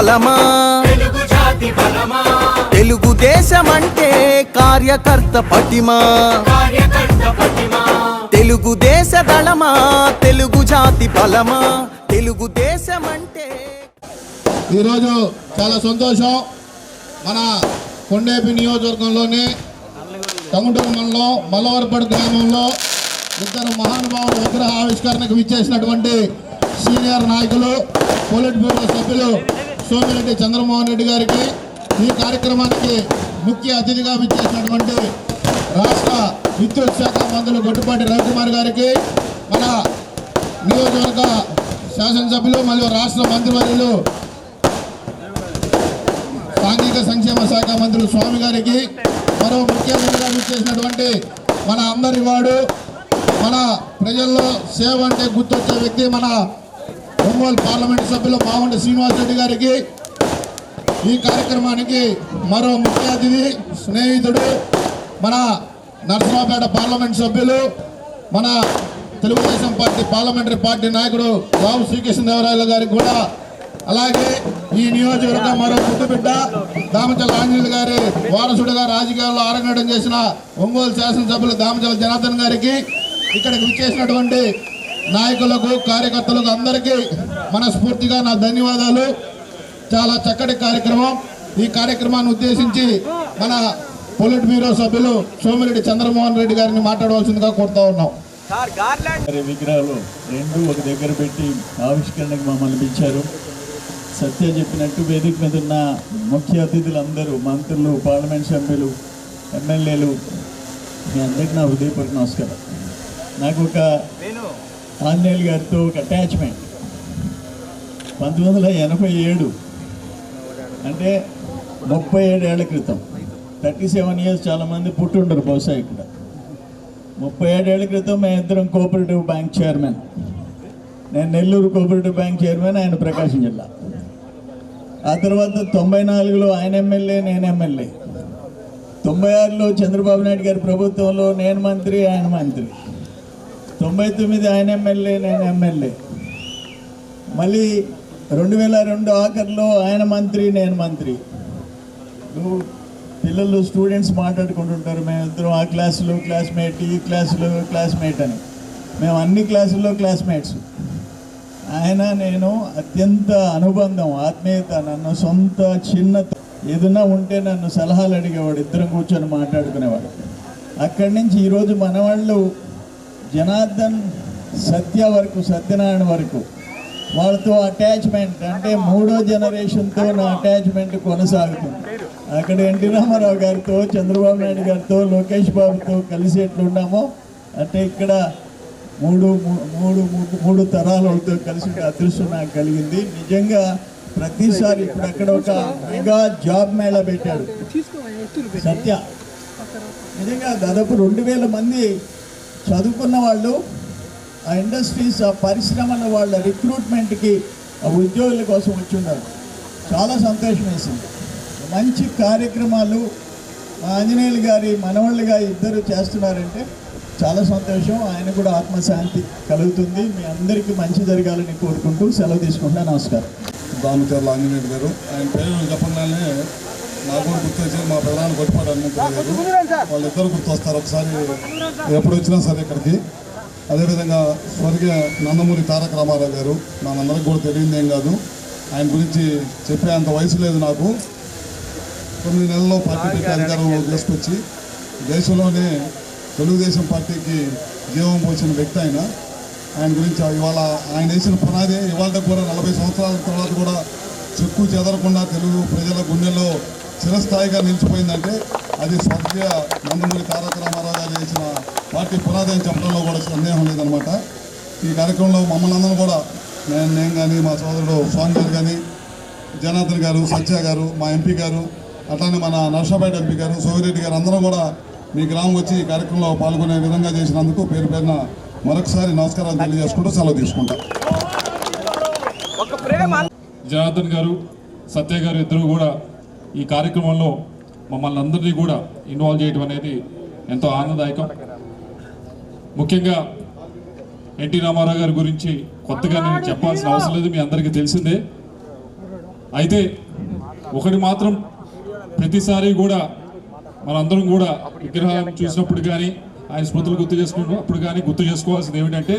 బలమా? తెలుగు జాతి బలమా? తెలుగుదేశమంటే కార్యకర్త పటిమా? తెలుగుదేశ దళమా? తెలుగు జాతి బలమా? తెలుగుదేశమంటే ఈరోజు చాలా సంతోషం. మన కొండేపి నియోజకవర్గంలోని టంగుటూరు మండలం మల్లవరపడి గ్రామంలో ఇద్దరు మహానుభావుల విగ్రహ ఆవిష్కరణకు విచ్చేసినటువంటి సీనియర్ నాయకులు పోలిట్ బ్యూరో సభ్యులు సోమిరెడ్డి చంద్రమోహన్ రెడ్డి గారికి ఈ కార్యక్రమానికి ముఖ్య అతిథిగా విచ్చేసినటువంటి రాష్ట్ర విద్యుత్ శాఖ మంత్రులు గొట్టుపాటి రవికుమార్ గారికి మన నియోజకవర్గ శాసనసభ్యులు మరియు రాష్ట్ర మంత్రివర్యులు సాంఘిక సంక్షేమ శాఖ మంత్రులు స్వామి గారికి మరో ముఖ్య అతిథిగా చేసినటువంటి మన అందరి వాడు మన ప్రజల్లో సేవ అంటే గుర్తొచ్చే వ్యక్తి మన ఒంగోలు పార్లమెంట్ సభ్యులు మావంటి శ్రీనివాస్ రెడ్డి గారికి ఈ కార్యక్రమానికి మరో ముఖ్య అతిథి స్నేహితుడు మన నరసరావుపేట పార్లమెంట్ సభ్యులు మన తెలుగుదేశం పార్టీ పార్లమెంటరీ పార్టీ నాయకుడు రావు శ్రీకృష్ణదేవరాయలు గారికి కూడా అలాగే ఈ నియోజకవర్గం మరో పుట్టుబిడ్డ దామచల ఆంజనేయులు గారి వారసుడిగా రాజకీయాల్లో ఆరంగడం చేసిన ఒంగోలు శాసనసభ్యులు దామచల జనార్దన్ గారికి ఇక్కడికి విచ్చేసినటువంటి నాయకులకు కార్యకర్తలకు అందరికీ మనస్ఫూర్తిగా నా ధన్యవాదాలు. చాలా చక్కటి కార్యక్రమం. ఈ కార్యక్రమాన్ని ఉద్దేశించి మన పొలిట్ బ్యూరో సభ్యులు సోమిరెడ్డి చంద్రమోహన్ రెడ్డి గారిని మాట్లాడవలసిందిగా కోరుతా ఉన్నాం. గారి విగ్రహాలు రెండు ఒక దగ్గర పెట్టి ఆవిష్కరణకు మమ్మల్ని పిలిచారు. సత్య చెప్పినట్టు వేదిక మీద ఉన్న ముఖ్య అతిథులందరూ మంత్రులు పార్లమెంట్ సభ్యులు ఎమ్మెల్యేలు మీ అందరికీ నా హృదయపూర్వక నమస్కారం. నాకు ఒక ఆంజనేయులు గారితో ఒక అటాచ్మెంట్ పంతొమ్మిది వందల ఎనభై ఏడు. అంటే ముప్పై ఏడేళ్ళ క్రితం. థర్టీ సెవెన్ ఇయర్స్ చాలామంది పుట్టుండరు బహుశా ఇక్కడ. ముప్పై ఏడేళ్ళ క్రితం మేము ఇద్దరం కోఆపరేటివ్ బ్యాంక్ చైర్మన్ నేను నెల్లూరు కోఆపరేటివ్ బ్యాంక్ చైర్మన్ ఆయన ప్రకాశం జిల్లా. ఆ తర్వాత తొంభై నాలుగులో ఆయన ఎమ్మెల్యే నేను ఎమ్మెల్యే. తొంభై ఆరులో చంద్రబాబు నాయుడు గారి ప్రభుత్వంలో నేను మంత్రి ఆయన మంత్రి. తొంభై తొమ్మిది ఆయన ఎమ్మెల్యే నేను ఎమ్మెల్యే. మళ్ళీ రెండు వేల రెండు ఆఖరిలో ఆయన మంత్రి నేను మంత్రి. నువ్వు పిల్లలు స్టూడెంట్స్ మాట్లాడుకుంటుంటారు మేమిద్దరం ఆ క్లాసులో క్లాస్మేట్ ఈ క్లాసులో క్లాస్మేట్ అని. మేము అన్ని క్లాసుల్లో క్లాస్మేట్స్. ఆయన నేను అత్యంత అనుబంధం ఆత్మీయత నన్ను సొంత చిన్న ఏదైనా ఉంటే నన్ను సలహాలు అడిగేవాడు ఇద్దరం కూర్చొని మాట్లాడుకునేవాడు. అక్కడి నుంచి ఈరోజు మనవాళ్ళు జనార్దన్ సత్య వరకు సత్యనారాయణ వరకు వాళ్ళతో అటాచ్మెంట్ అంటే మూడో జనరేషన్తో నా అటాచ్మెంట్ కొనసాగుతుంది. అక్కడ ఎన్టీ రామారావు గారితో చంద్రబాబు నాయుడు గారితో లోకేష్ బాబుతో కలిసి ఎట్లున్నామో అంటే ఇక్కడ మూడు మూడు మూడు మూడు తరాల వాళ్ళతో కలిసి అదృష్టం నాకు కలిగింది. నిజంగా ప్రతిసారి ఇప్పుడు అక్కడ ఒక మెగా జాబ్ మేళా పెట్టాడు. సత్య. నిజంగా దాదాపు రెండు వేల మంది చదువుకున్న వాళ్ళు ఆ ఇండస్ట్రీస్ ఆ పరిశ్రమల వాళ్ళ రిక్రూట్మెంట్కి ఆ ఉద్యోగుల కోసం వచ్చి ఉన్నారు. చాలా సంతోషం వేసింది. మంచి కార్యక్రమాలు మా ఆంజనేయులు గారి మనవాళ్ళుగా ఇద్దరు చేస్తున్నారంటే చాలా సంతోషం. ఆయన కూడా ఆత్మశాంతి కలుగుతుంది. మీ అందరికీ మంచి జరగాలని కోరుకుంటూ సెలవు తీసుకుంటా నమస్కారం. దామచర్ల ఆంజనేయుడు గారు. ఆయన పేరు చెప్పగానే నాకు కూడా గుర్తొచ్చింది మా ప్రధాన గొప్పపాటి హనుమంతుడు గారు. వాళ్ళిద్దరు గుర్తొస్తారు ఒకసారి ఎప్పుడు వచ్చినా సరే ఇక్కడికి. అదేవిధంగా స్వర్గీయ నందమూరి తారక రామారావు గారు మనందరికి కూడా తెలియదు ఏం కాదు. ఆయన గురించి చెప్పే అంత వయసు లేదు నాకు. తొమ్మిది నెలల్లో పార్టీ పెట్టి అధికారంలో తీసుకొచ్చి దేశంలోనే తెలుగుదేశం పార్టీకి జీవం పోసిన వ్యక్తి ఆయన. ఆయన గురించి ఇవాళ ఆయన వేసిన పునాదే ఇవాళ కూడా నలభై సంవత్సరాల తర్వాత కూడా చెక్కు చెదరకుండా తెలుగు ప్రజల గుండెల్లో చిరస్థాయిగా నిలిచిపోయిందంటే అది స్వర్గీయ నందమూరి తారక రామారావు గారు చేసిన పార్టీ పునాది అని చెప్పడంలో కూడా సందేహం లేదనమాట ఈ కార్యక్రమంలో మమ్మల్ని అందరం కూడా నేను నేను కానీ మా సోదరుడు స్వామి గారు కానీ జనార్దన్ గారు సత్య గారు మా ఎంపీ గారు అట్లానే మన నర్సాపేట ఎంపీ గారు సోమిరెడ్డి గారు అందరూ కూడా మీ గ్రామం వచ్చి ఈ కార్యక్రమంలో పాల్గొనే విధంగా చేసినందుకు పేరు పేరున మరొకసారి నమస్కారాలు తెలియజేసుకుంటూ సెలవు తీసుకుంటాం. జనార్దన్ గారు సత్య గారు ఇద్దరు కూడా ఈ కార్యక్రమంలో మమ్మల్ని అందరినీ కూడా ఇన్వాల్వ్ చేయడం అనేది ఎంతో ఆనందదాయకం. ముఖ్యంగా ఎన్టీ రామారావు గారి గురించి కొత్తగా నేను చెప్పాల్సిన అవసరం లేదు మీ అందరికీ తెలిసిందే. అయితే ఒకటి మాత్రం ప్రతిసారి కూడా మనందరం కూడా విగ్రహం చూసినప్పుడు కానీ ఆయన స్మృతులు గుర్తు చేసుకున్నప్పుడు కానీ గుర్తు చేసుకోవాల్సింది ఏమిటంటే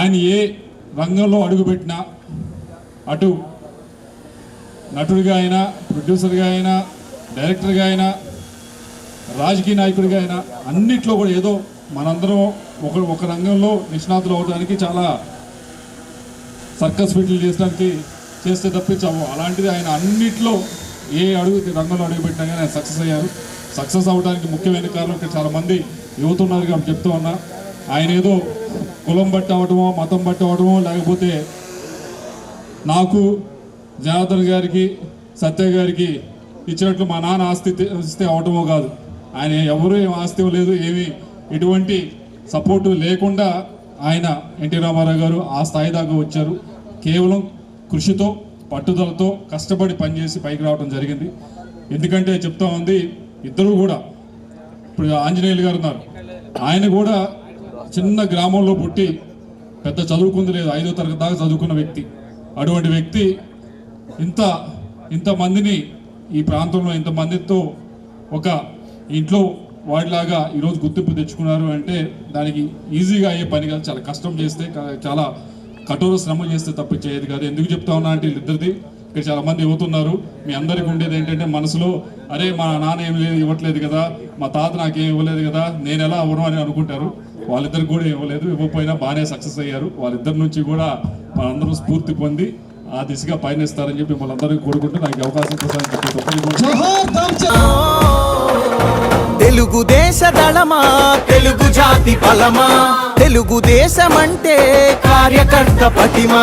ఆయన ఏ రంగంలో అడుగుపెట్టినా అటు నటుడిగా అయినా ప్రొడ్యూసర్గా అయినా డైరెక్టర్గా అయినా రాజకీయ నాయకుడిగా అయినా అన్నిట్లో కూడా ఏదో మనందరం ఒక ఒక రంగంలో నిష్ణాతులు అవడానికి చాలా సర్కస్ ఫీట్లు చేసడానికి చేస్తే తప్పించాము. అలాంటిది ఆయన అన్నిట్లో ఏ అడుగు రంగంలో అడుగుపెట్టినా కానీ ఆయన సక్సెస్ అయ్యారు. సక్సెస్ అవడానికి ముఖ్యమైన కారణం ఇక్కడ చాలామంది యువత ఉన్నారు కాబట్టి చెప్తూ ఉన్నా. ఆయన ఏదో కులం బట్టి అవడమో మతం బట్టి అవడమో లేకపోతే నాకు జనార్దన్ గారికి సత్య గారికి ఇచ్చినట్లు మా నాన్న ఆస్తి ఇస్తే అవటమో కాదు. ఆయన ఎవరు ఏం ఆస్తి లేదు ఏమి ఎటువంటి సపోర్టు లేకుండా ఆయన ఎన్టీ రామారావు గారు ఆ స్థాయి దాకా వచ్చారు. కేవలం కృషితో పట్టుదలతో కష్టపడి పనిచేసి పైకి రావడం జరిగింది. ఎందుకంటే చెప్తా ఉంది ఇద్దరు కూడా ఇప్పుడు ఆంజనేయులు గారు ఉన్నారు. ఆయన కూడా చిన్న గ్రామంలో పుట్టి పెద్ద చదువుకుంది లేదు ఐదో తరగతి దాకా చదువుకున్న వ్యక్తి. అటువంటి వ్యక్తి ఇంత ఇంతమందిని ఈ ప్రాంతంలో ఇంతమందితో ఒక ఇంట్లో వాడిలాగా ఈరోజు గుర్తింపు తెచ్చుకున్నారు అంటే దానికి ఈజీగా అయ్యే పని కాదు. చాలా కష్టం చేస్తే చాలా కఠోర శ్రమ చేస్తే తప్ప చేయదు కాదు. ఎందుకు చెప్తా ఉన్నా అంటే వీళ్ళిద్దరిది ఇక్కడ చాలా మంది యువతున్నారు మీ అందరికి ఉండేది ఏంటంటే మనసులో అరే మా నాన్న ఏం లేదు ఇవ్వట్లేదు కదా. మా తాత నాకేం ఇవ్వలేదు కదా. నేను ఎలా అవ్వను అని అనుకుంటారు. వాళ్ళిద్దరు కూడా ఇవ్వలేదు. ఇవ్వకపోయినా బాగానే సక్సెస్ అయ్యారు. వాళ్ళిద్దరి నుంచి కూడా మనందరం స్ఫూర్తి పొంది ఆ దిశగా పయనిస్తారని చెప్పి మిమ్మల్ని అందరికీ కోరుకుంటూ నాకు అవకాశం కోసం తెలుగుదేశ దళమా తెలుగు జాతి బలమా? తెలుగుదేశం అంటే కార్యకర్త పటిమా?